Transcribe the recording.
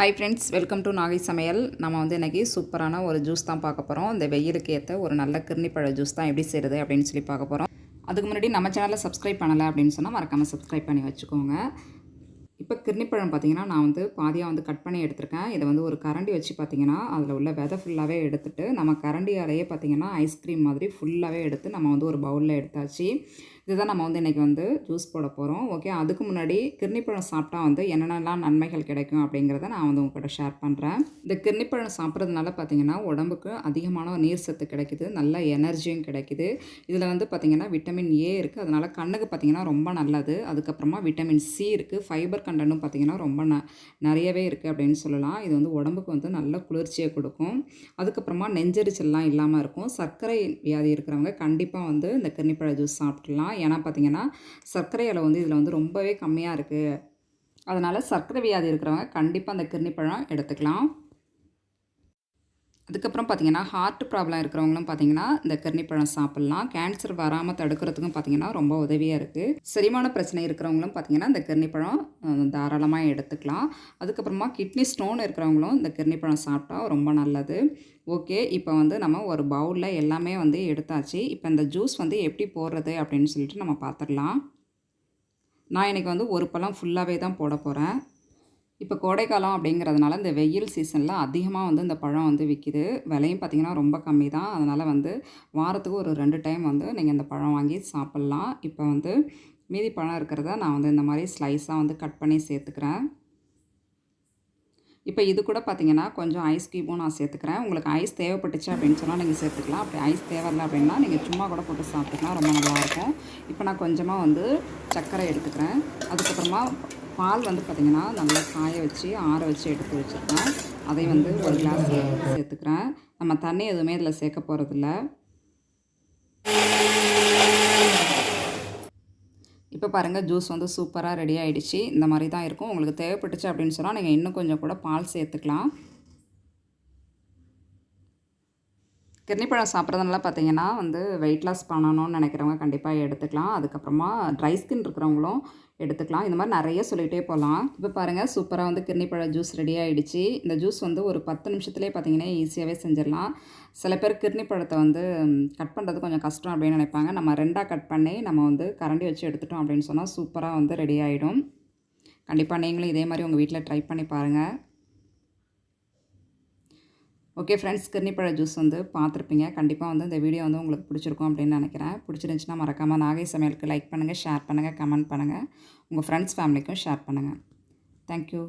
Hi friends welcome to Nagai சமையல் நம்ம வந்து இன்றைக்கி சூப்பரான ஒரு ஜூஸ் தான் பார்க்க போகிறோம் இந்த வெயிலுக்கு ஏற்ற ஒரு நல்ல கிருணிப்பழ ஜூஸ் தான் எப்படி செய்கிறது அப்படின்னு சொல்லி பார்க்க போகிறோம் அதுக்கு முன்னாடி நம்ம சேனலில் சப்ஸ்கிரைப் பண்ணலை அப்படின்னு சொன்னால் மறக்காமல் சப்ஸ்கிரைப் பண்ணி வச்சுக்கோங்க. இப்போ கிருணிப்பழம் பார்த்தீங்கன்னா நான் வந்து பாதியாக வந்து கட் பண்ணி எடுத்திருக்கேன். இதை வந்து ஒரு கரண்டி வச்சு பார்த்தீங்கன்னா அதில் உள்ள விதை ஃபுல்லாகவே எடுத்துட்டு நம்ம கரண்டியாலேயே பார்த்தீங்கன்னா ஐஸ்கிரீம் மாதிரி ஃபுல்லாகவே எடுத்து நம்ம வந்து ஒரு பவுலில் எடுத்தாச்சு. இதுதான் நம்ம வந்து இன்றைக்கி வந்து ஜூஸ் போட போகிறோம் ஓகே அதுக்கு முன்னாடி கிருணிப்பழம் சாப்பிட்டா வந்து என்னென்னலாம் நன்மைகள் கிடைக்கும் அப்படிங்கிறத நான் வந்து உங்கள்கிட்ட ஷேர் பண்ணுறேன் இந்த கிருணிப்பழம் சாப்பிட்றதுனால பார்த்தீங்கன்னா உடம்புக்கு அதிகமான நீர் சத்து கிடைக்குது நல்ல எனர்ஜியும் கிடைக்குது. இதில் வந்து பார்த்திங்கன்னா விட்டமின் ஏ இருக்குது அதனால் கண்ணுக்கு பார்த்திங்கன்னா ரொம்ப நல்லது. அதுக்கப்புறமா விட்டமின் சி இருக்குது ஃபைபர் கண்டனும் பார்த்திங்கன்னா ரொம்ப ந நிறையவே இருக்குது அப்படின்னு சொல்லலாம். இது வந்து உடம்புக்கு வந்து நல்ல குளிர்ச்சியை கொடுக்கும். அதுக்கப்புறமா நெஞ்சரிச்சல்லாம் இல்லாமல் இருக்கும். சர்க்கரை வியாதி இருக்கிறவங்க கண்டிப்பாக வந்து இந்த கிருணிப்பழ ஜூஸ் சாப்பிட்லாம். ஏன்னா பார்த்தீங்கன்னா சர்க்கரை அளவு வந்து இதில் வந்து ரொம்பவே கம்மியாக இருக்குது. அதனால் சர்க்கரை வியாதி இருக்கிறவங்க கண்டிப்பாக அந்த கிருணிப்பழம் எடுத்துக்கலாம். அதுக்கப்புறம் பார்த்திங்கன்னா ஹார்ட் ப்ராப்ளம் இருக்கிறவங்களும் பார்த்திங்கன்னா இந்த கர்ணிப்பழம் சாப்பிட்லாம். கேன்சர் வராமல் தடுக்கிறதுக்கும் பார்த்திங்கன்னா ரொம்ப உதவியாக இருக்குது செரிமான பிரச்சனை இருக்கிறவங்களும் பார்த்திங்கன்னா இந்த கர்ணிப்பழம் தாராளமாக எடுத்துக்கலாம். அதுக்கப்புறமா கிட்னி ஸ்டோன் இருக்கிறவங்களும் இந்த கர்ணிப்பழம் சாப்பிட்டா ரொம்ப நல்லது. ஓகே இப்போ வந்து நம்ம ஒரு பவுலில் எல்லாமே வந்து எடுத்தாச்சு. இப்போ இந்த ஜூஸ் வந்து எப்படி போடுறது அப்படின்னு சொல்லிட்டு நம்ம பார்த்துடலாம். நான் இன்றைக்கி வந்து ஒரு பழம் ஃபுல்லாகவே தான் போட போகிறேன் இப்போ கோடைக்காலம் அப்படிங்கிறதுனால இந்த வெயில் சீசனில் அதிகமாக வந்து இந்த பழம் வந்து விற்கிது விலையும் பார்த்திங்கன்னா ரொம்ப கம்மி தான். அதனால் வந்து வாரத்துக்கு ஒரு ரெண்டு டைம் வந்து நீங்கள் இந்த பழம் வாங்கி சாப்பிட்லாம். இப்போ வந்து மீதி பழம் இருக்கிறத நான் வந்து இந்த மாதிரி ஸ்லைஸாக வந்து கட் பண்ணி சேர்த்துக்கிறேன். இப்போ இது கூட பார்த்தீங்கன்னா கொஞ்சம் ஐஸ் க்யூபும் நான் சேர்த்துக்கிறேன். உங்களுக்கு ஐஸ் தேவைப்பட்டுச்சு அப்படின்னு சொன்னால் நீங்கள் சேர்த்துக்கலாம். அப்படி ஐஸ் தேவையில்லை அப்படின்னா நீங்கள் சும்மா கூட போட்டு சாப்பிட்டுக்கலாம். ரொம்ப நல்லாயிருக்கும் இப்போ நான் கொஞ்சமாக வந்து சர்க்கரை எடுத்துக்கிறேன். அதுக்கப்புறமா பால் வந்து பார்த்திங்கன்னா நல்லா காய வச்சு ஆற வச்சு எடுத்து வச்சுருக்கேன். அதை வந்து ஒரு கிளாஸ் சேர்த்துக்கிறேன். நம்ம தண்ணி எதுவுமே இதில் சேர்க்க போகிறதில்ல இப்போ பாருங்கள் ஜூஸ் வந்து சூப்பராக ரெடி ஆகிடுச்சு இந்த மாதிரி தான் இருக்கும். உங்களுக்கு தேவைப்பட்டுச்சு அப்படின்னு சொன்னால் நீங்கள் இன்னும் கொஞ்சம் கூட பால் சேர்த்துக்கலாம். கிர்னிப்பழம் சாப்பிட்றதுனால பார்த்தீங்கன்னா வந்து வெயிட் லாஸ் பண்ணணும்னு நினைக்கிறவங்க கண்டிப்பாக எடுத்துக்கலாம். அதுக்கப்புறமா ட்ரை ஸ்கின் இருக்கிறவங்களும் எடுத்துக்கலாம். இந்த மாதிரி நிறைய சொல்லிகிட்டே போகலாம். இப்போ பாருங்கள் சூப்பராக வந்து கிர்னிப்பழ ஜூஸ் ரெடி ஆகிடுச்சு இந்த ஜூஸ் வந்து ஒரு பத்து நிமிஷத்துலேயே பார்த்தீங்கன்னா ஈஸியாகவே செஞ்சிடலாம். சில பேர் கிர்னி பழத்தை வந்து கட் பண்ணுறது கொஞ்சம் கஷ்டம் அப்படின்னு நினைப்பாங்க. நம்ம ரெண்டாக கட் பண்ணி நம்ம வந்து கரண்டி வச்சு எடுத்துட்டோம் அப்படின்னு சொன்னால் சூப்பராக வந்து ரெடி ஆகிடும் கண்டிப்பாக நீங்களும் இதே மாதிரி உங்கள் வீட்டில் ட்ரை பண்ணி பாருங்கள் ஓகே ஃப்ரெண்ட்ஸ் கிருணிப்பழ ஜூஸ் வந்து பார்த்துருப்பீங்க. கண்டிப்பாக வந்து இந்த வீடியோ வந்து உங்களுக்கு பிடிச்சிருக்கும் அப்படின்னு நினைக்கிறேன். பிடிச்சிருந்துச்சுன்னா மறக்காமல் நாகை சமையலுக்கு லைக் பண்ணுங்கள் ஷேர் பண்ணுங்கள் கமெண்ட் பண்ணுங்கள் உங்கள் ஃப்ரெண்ட்ஸ் ஃபேமிலிக்கும் ஷேர் பண்ணுங்கள் தேங்க்யூ